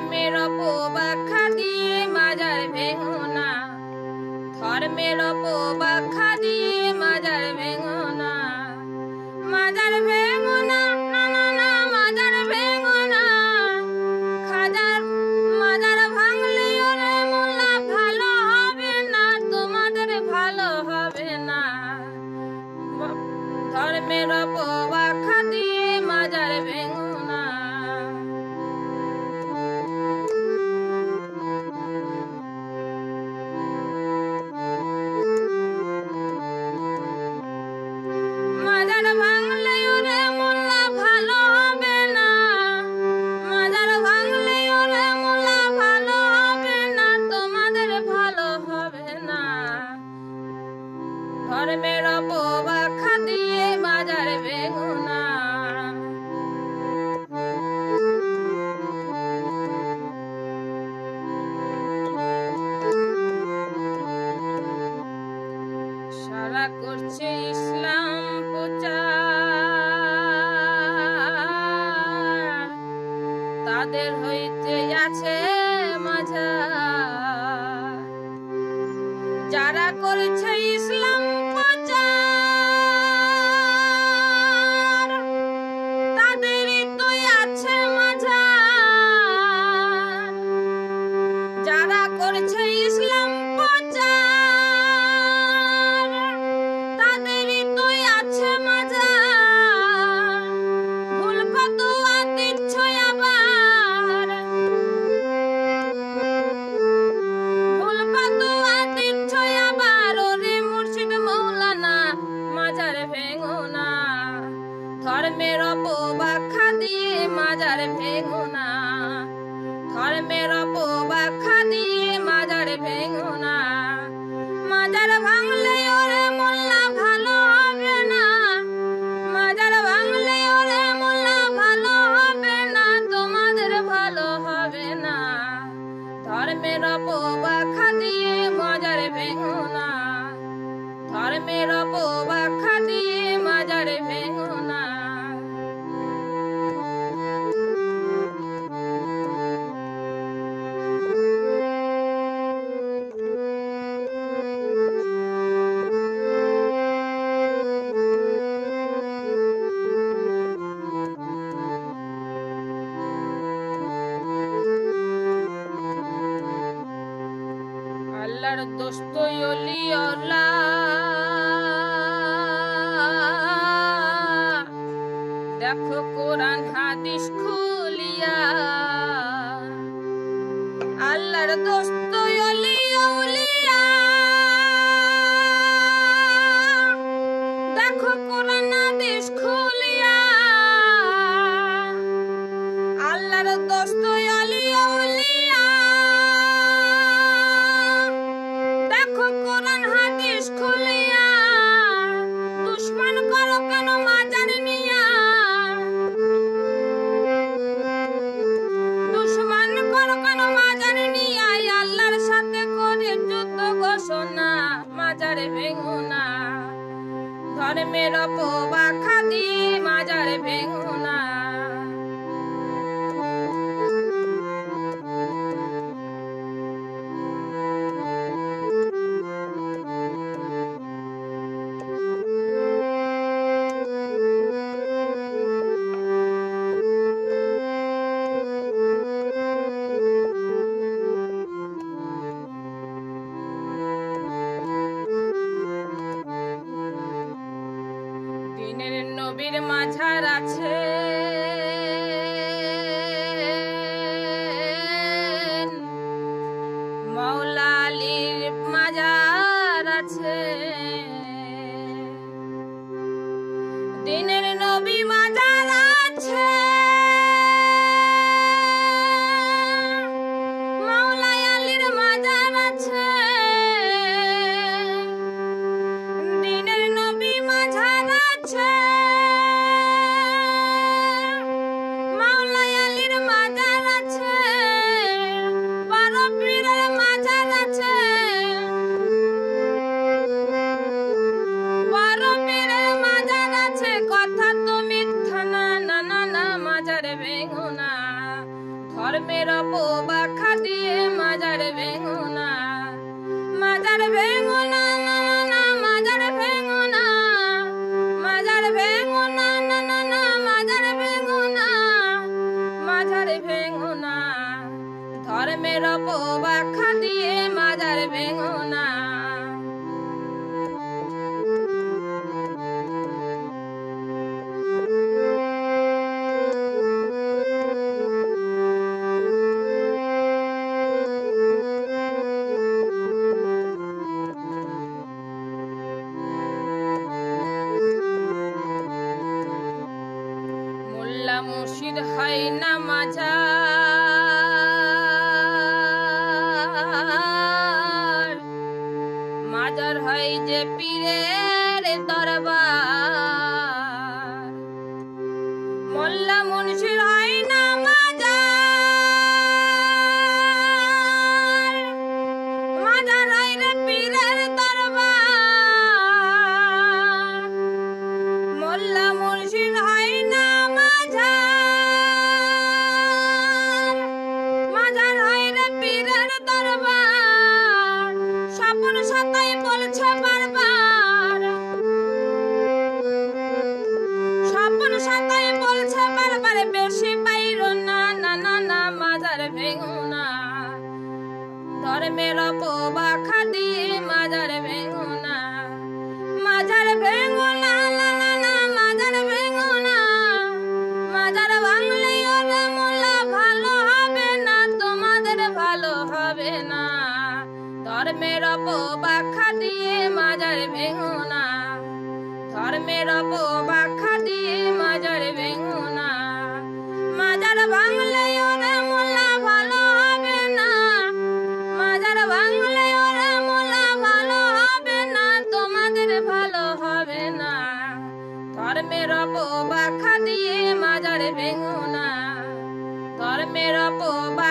ধর্মের অপব্যাখ্যা দিয়ে মাজার ভেঙো ধর্মের অপব্যাখ্যা দিয়ে মাজার ভেঙো মাজার মাজার খাজার মাজার ভালো হবে ভালো হবে না। ধর্মের অপব্যাখ্যা ধর্মের অপব্যাখ্যা দিয়ে করছে ইসলাম যারা করেছে ইসলাম ধর্মের অপব্যাখ্যা দিয়ে মাজার ভেঙো না। ধর্মের অপব্যাখ্যা দিয়ে মাজার ভেঙো না। মাজার ভাঙলে ওরে মোল্লা ভালো হবে না। মাজার ভাঙলে ওরে মোল্লা ভালো হবে না, তোমাদের ভালো হবে না। ধর্মের অপব্যাখ্যা দিয়ে আল্লাহর ভেঙো দিনের নবীর মাঝার আছে। মৌলালির মাঝার আছে। দিনের নবী মাঝার আছে। Oh, নবীর হয় না মাঝা মাজার হয় যে পীরের দরবার। মেলো কোবা খাদি মাজার বেঙ্গুনা না তোমাদের ভালো হবে না। ধর্মের অপবাখা দিয়ে ধর্মের মেরা পোবা